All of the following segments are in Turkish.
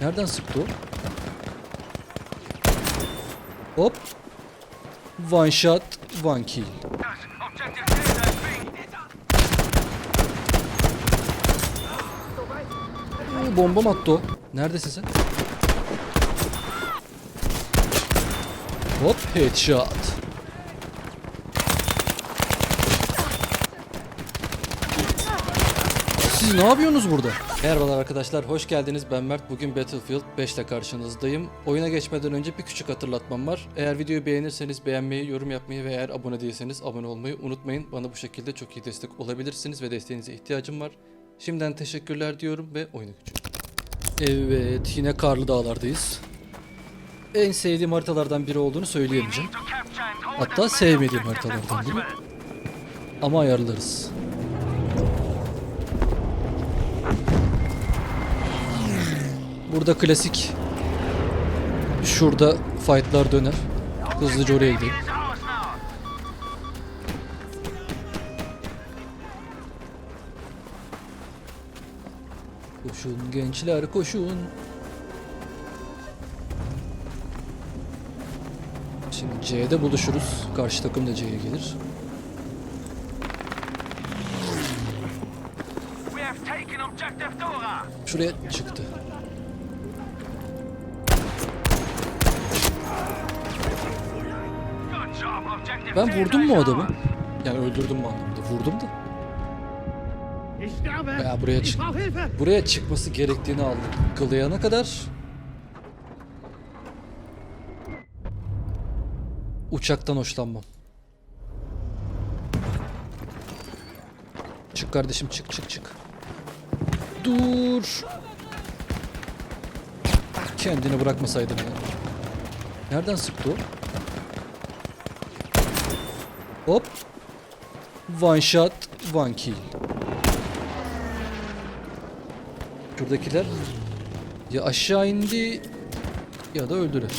Nereden sıktı o? Hop. One shot, one kill. Oo, bomba mı attı o? Neredesin sen? Hop headshot. Siz ne yapıyorsunuz burada? Merhabalar arkadaşlar, hoş geldiniz. Ben Mert. Bugün Battlefield 5 ile karşınızdayım. Oyuna geçmeden önce bir küçük hatırlatmam var. Eğer videoyu beğenirseniz beğenmeyi, yorum yapmayı ve eğer abone değilseniz abone olmayı unutmayın. Bana bu şekilde çok iyi destek olabilirsiniz ve desteğinize ihtiyacım var. Şimdiden teşekkürler diyorum ve oyuna geçiyorum. Evet, yine karlı dağlardayız. En sevdiğim haritalardan biri olduğunu söyleyemeyeceğim. Hatta sevmediğim haritalardan biri. Ama ayarlarız. Burada klasik şurada fightlar döner. Hızlıca oraya gidelim. Koşun gençler koşun. Şimdi C'de buluşuruz. Karşı takım da C'ye gelir. Şuraya çıktı. Ben vurdum mu adamı? Yani öldürdüm mü anlamında. Vurdum da. Ich sterbe! Ya buraya çık. Buraya çıkması gerektiğini algılayana kadar uçaktan hoşlanmam. Çık kardeşim çık çık çık. Dur. Kendini bırakmasaydın ya. Nereden sıktı o? Hop. One shot, one kill. Şuradakiler ya aşağı indi ya da öldüler.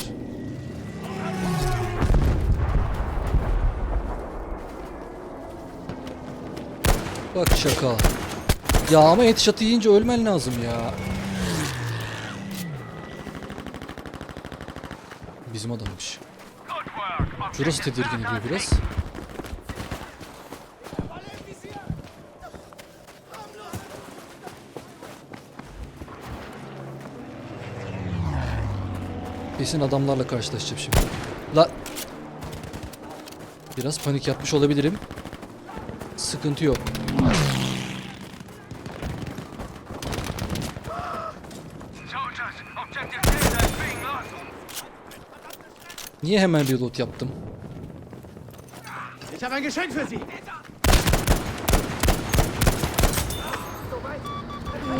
Bak şaka. Ya ama headshot yiyince ölmen lazım ya. Bizim adammış. Şurası tedirgin ediyor biraz. Kesin adamlarla karşılaşacağım şimdi. La... Biraz panik yapmış olabilirim. Sıkıntı yok. Niye hemen reload yaptım? Ich habe ein Geschenk für Sie!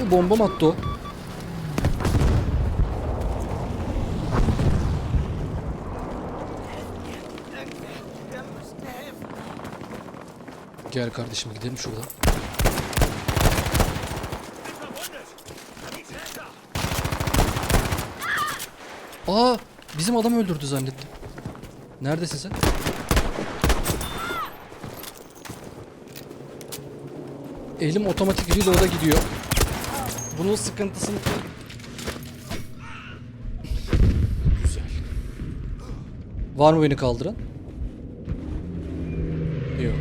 Oo, bomba attı o? Gel kardeşim gidelim şuradan. Aa, bizim adam öldürdü zannettim. Neredesin sen? Elim otomatik reload'a gidiyor. Bunun sıkıntısını... Güzel. Var mı beni kaldıran? Yok.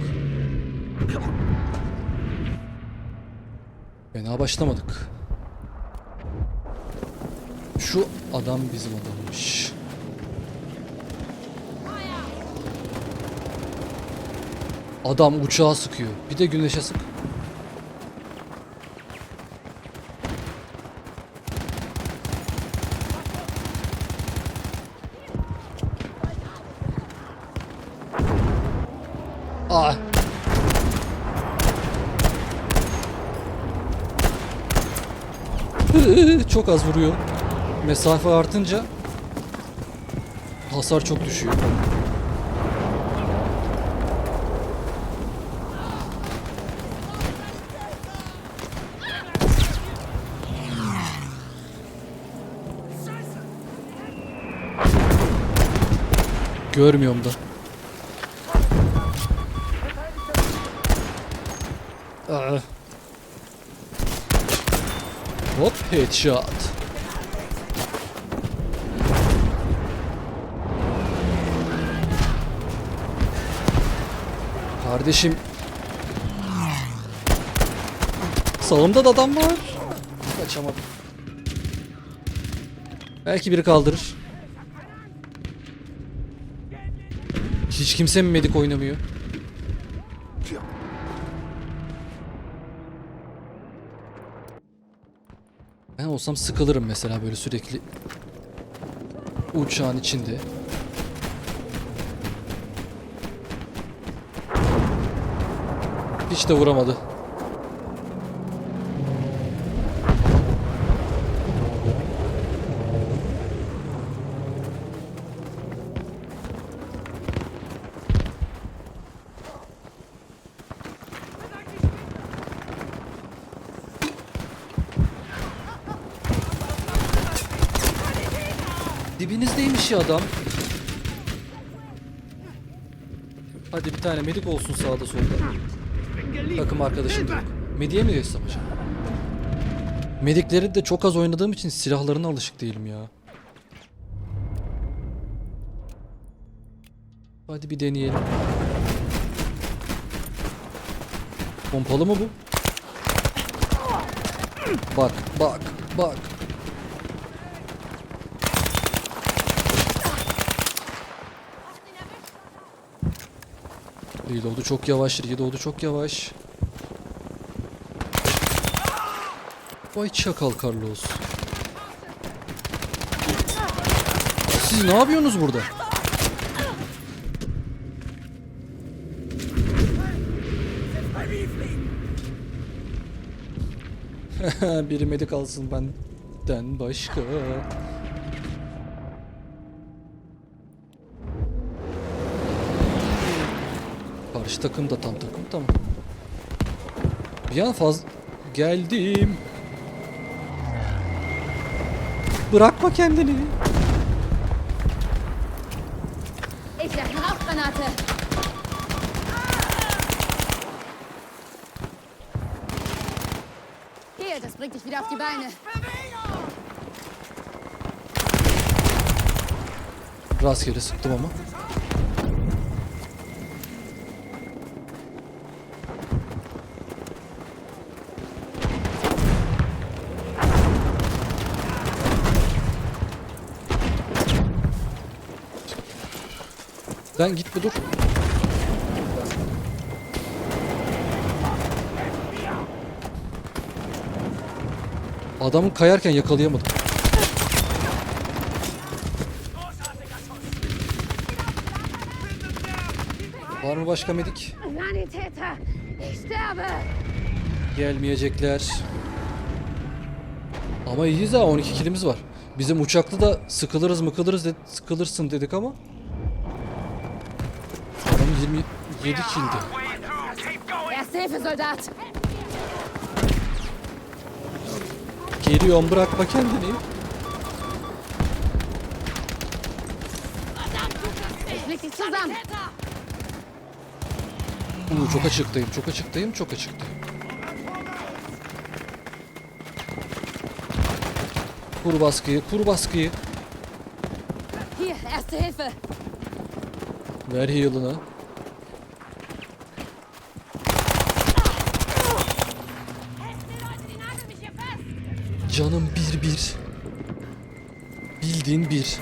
Fena başlamadık. Şu adam bizim adammış. Adam uçağa sıkıyor. Bir de güneşe sık. Aa. çok az vuruyor. Mesafe artınca hasar çok düşüyor. Görmüyorum da. Hop headshot. Kardeşim. Sağımda da adam var. Kaçamadım. Belki biri kaldırır. Hiç kimse mi medik oynamıyor? Olsam sıkılırım mesela böyle sürekli uçağın içinde. Hiç de vuramadı. Dibinizdeymiş ya adam. Hadi bir tane medik olsun sağda solda. Takım arkadaşım da yok. Mediye mi geçsem acaba? Medikleri de çok az oynadığım için silahlarına alışık değilim ya. Hadi bir deneyelim. Pompalı mı bu? Bak, bak, bak. Reload'u çok yavaş, reload'u çok yavaş. Vay çakal Carlos. Siz ne yapıyorsunuz burada? Biri medik alsın benden başka. Karşı takım da tam takım tamam. Bir an fazla... Geldim. Bırakma kendini. Das bringt dich wieder auf die Beine. Rastgele sıktım ama. Lan gitme dur. Adamı kayarken yakalayamadım. Var mı başka medik? Gelmeyecekler. Ama iyiyiz ha 12 kilimiz var. Bizim uçaklı da sıkılırız mıkılırız de, sıkılırsın dedik ama. 27 kildi. Erste Hilfe, Soldat. Geliyorum bırakma kendini. Leg dich zusammen. Uuu çok açıktayım çok açıktayım çok açıktayım. Kur baskıyı kur baskıyı. Hier, Erste Hilfe. Ver heal'ını. Canım bir bir. Bildiğin bir.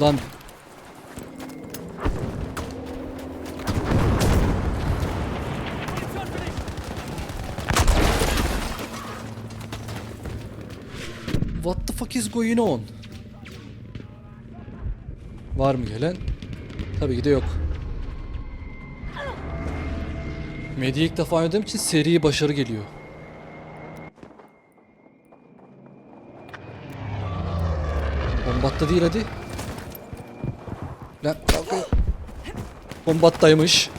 Lan. What the fuck is going on? Var mı gelen? Tabii ki de yok. Medya'yı ilk defa oynadığım için seriye başarı geliyor. Bombatta değil hadi. Lan kalkıyor. Bombattaymış.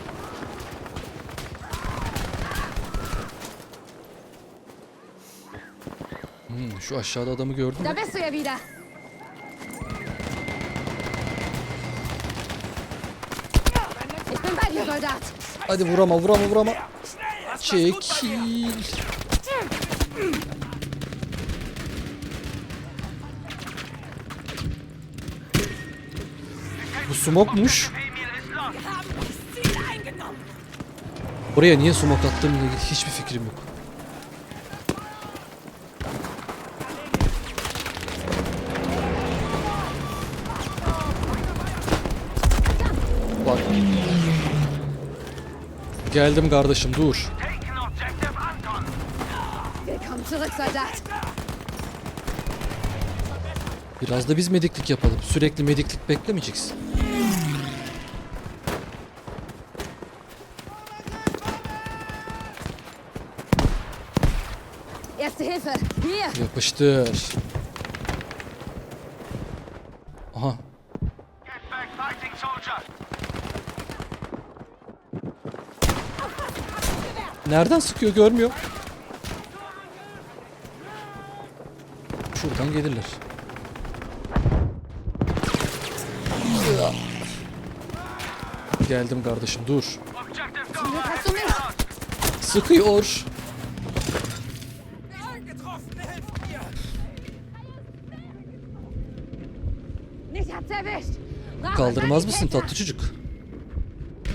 Hmm, şu aşağıda adamı gördüm. Da dir, Soldat. Hadi vurama vurama vurama. Çekil. Bu smokmuş. Oraya niye sumak attığımla ilgili hiçbir fikrim yok. Bak. Geldim kardeşim dur. Willkommen zurück, Soldat. Biraz da biz mediklik yapalım. Sürekli mediklik beklemeyeceksin. Erste Hilfe. Hier. Yapıştır. Aha. Nereden sıkıyor görmüyor. Şuradan gelirler. Geldim kardeşim dur. Sıkıyor. Kaldırmaz mısın tatlı çocuk?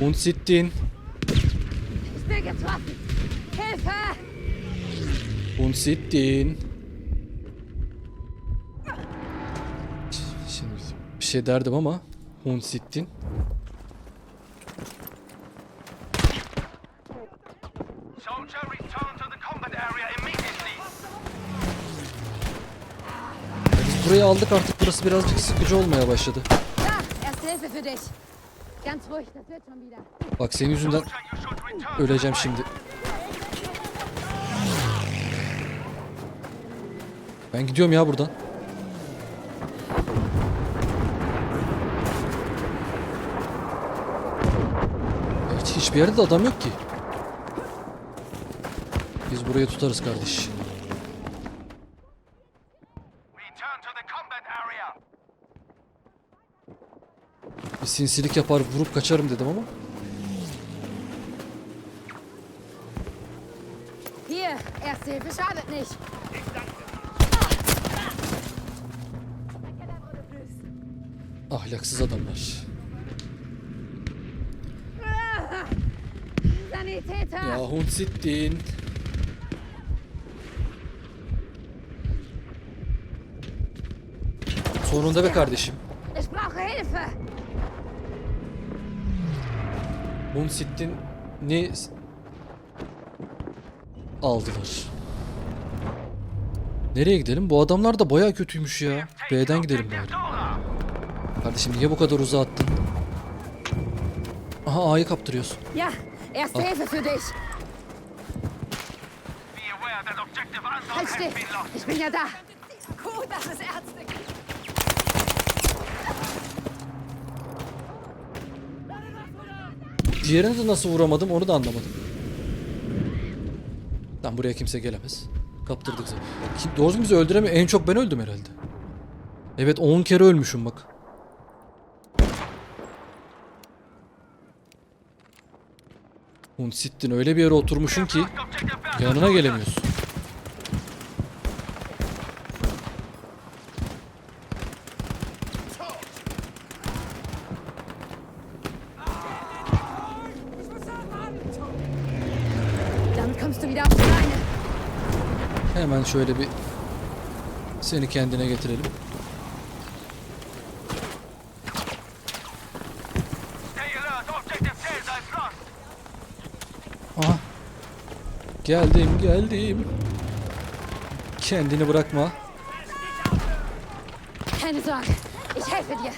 Und sittin. Ich bin getroffen. Hilfe! Und sittin. Şimdi bir şey derdim ama Und burayı aldık artık burası birazcık sıkıcı olmaya başladı. Wieder. Bak senin yüzünden öleceğim şimdi. Ben gidiyorum ya buradan. Evet, hiçbir yerde de adam yok ki. Biz burayı tutarız kardeş. Bir sinsilik yapar vurup kaçarım dedim ama. Hier, erste Hilfe schadet nicht. Ahlaksız adamlar. Ya Hund sittin. Sonunda be kardeşim. Ich brauche Hilfe! Hund sittin ne s- aldılar. Nereye gidelim? Bu adamlar da baya kötüymüş ya. B'den gidelim bari. Kardeşim niye bu kadar uzağa attın? Aha A'yı kaptırıyorsun. Ja, erste Hilfe für dich. Halt still. Ich bin ja da. Gut, dass es Ärzte Diğerini de nasıl vuramadım onu da anlamadım. Lan buraya kimse gelemez. Kaptırdık seni. Kim, doğru bizi öldüremiyor. En çok ben öldüm herhalde. Evet 10 kere ölmüşüm bak. Hun sittin öyle bir yere oturmuşsun ki yanına gelemiyorsun. Damit kommst du wieder auf die Beine. Hemen şöyle bir seni kendine getirelim. Aha. Geldim geldim. Kendini bırakma. Keine Sorge, ich helfe dir.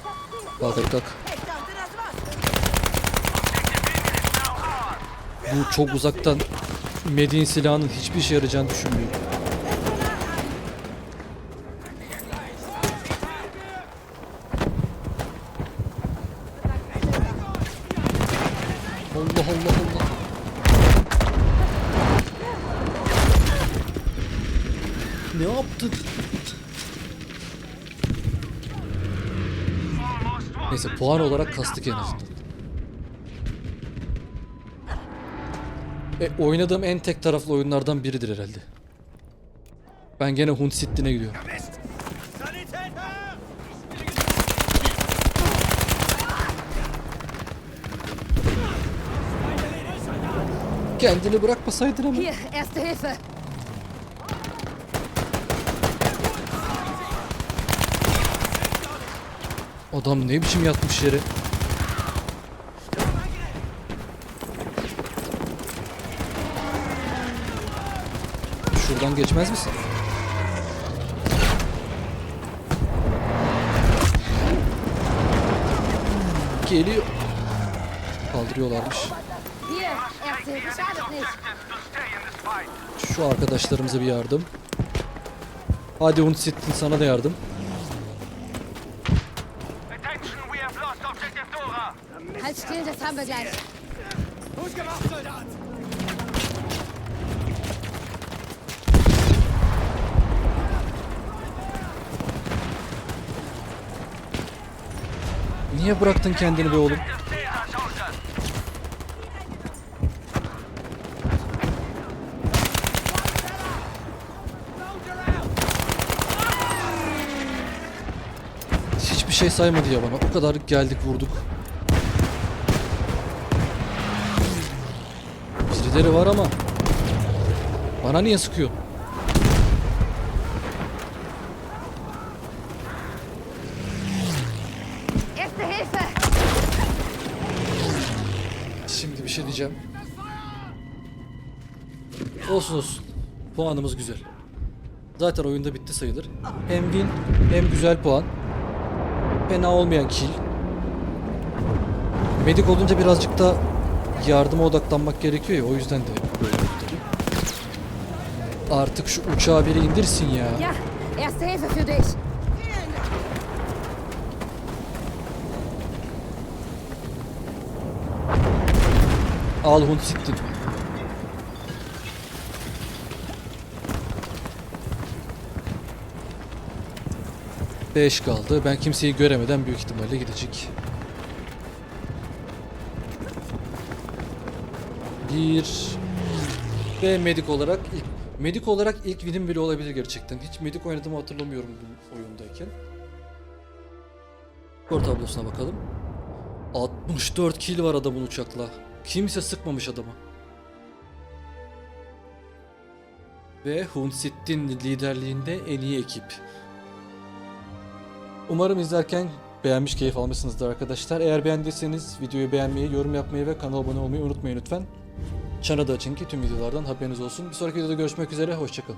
Kalk hadi kalk. Bu çok uzaktan Medin silahının hiçbir işe yarayacağını düşünmüyorum. Allah Allah Allah. Ne won. Neyse puan olarak kastık en azından. E, oynadığım en tek taraflı oyunlardan biridir herhalde. Ben gene Hunt Sittin'e gidiyorum. Kendini bırakmasaydın ama. Hier, erste Hilfe. Adam ne biçim yatmış yere. Şuradan geçmez misin? Geliyor. Kaldırıyorlarmış. Şu arkadaşlarımıza bir yardım. Hadi Unsittin sana da yardım. Halt still, das haben wir gleich. Niye bıraktın kendini be oğlum? Hiçbir şey saymadı ya bana. O kadar geldik vurduk. Birileri var ama. Bana niye sıkıyor? Şimdi bir şey diyeceğim. Olsun olsun. Puanımız güzel. Zaten oyunda bitti sayılır. Hem win hem güzel puan. Fena olmayan kill. Medik olunca birazcık da yardıma odaklanmak gerekiyor ya o yüzden de böyle tabii. Artık şu uçağı biri indirsin ya. Ja, erste Hilfe für dich. Al Hunt siktin. Beş kaldı. Ben kimseyi göremeden büyük ihtimalle gidecek. Bir ve medik olarak ilk medik olarak ilk winim bile olabilir gerçekten. Hiç medik oynadığımı hatırlamıyorum bu oyundayken. Skor tablosuna bakalım. 64 kill var adamın uçakla. Kimse sıkmamış adamı. Ve Hunsittin liderliğinde en iyi ekip. Umarım izlerken beğenmiş, keyif almışsınızdır arkadaşlar. Eğer beğendiyseniz videoyu beğenmeyi, yorum yapmayı ve kanala abone olmayı unutmayın lütfen. Çana da açın ki tüm videolardan haberiniz olsun. Bir sonraki videoda görüşmek üzere, hoşçakalın.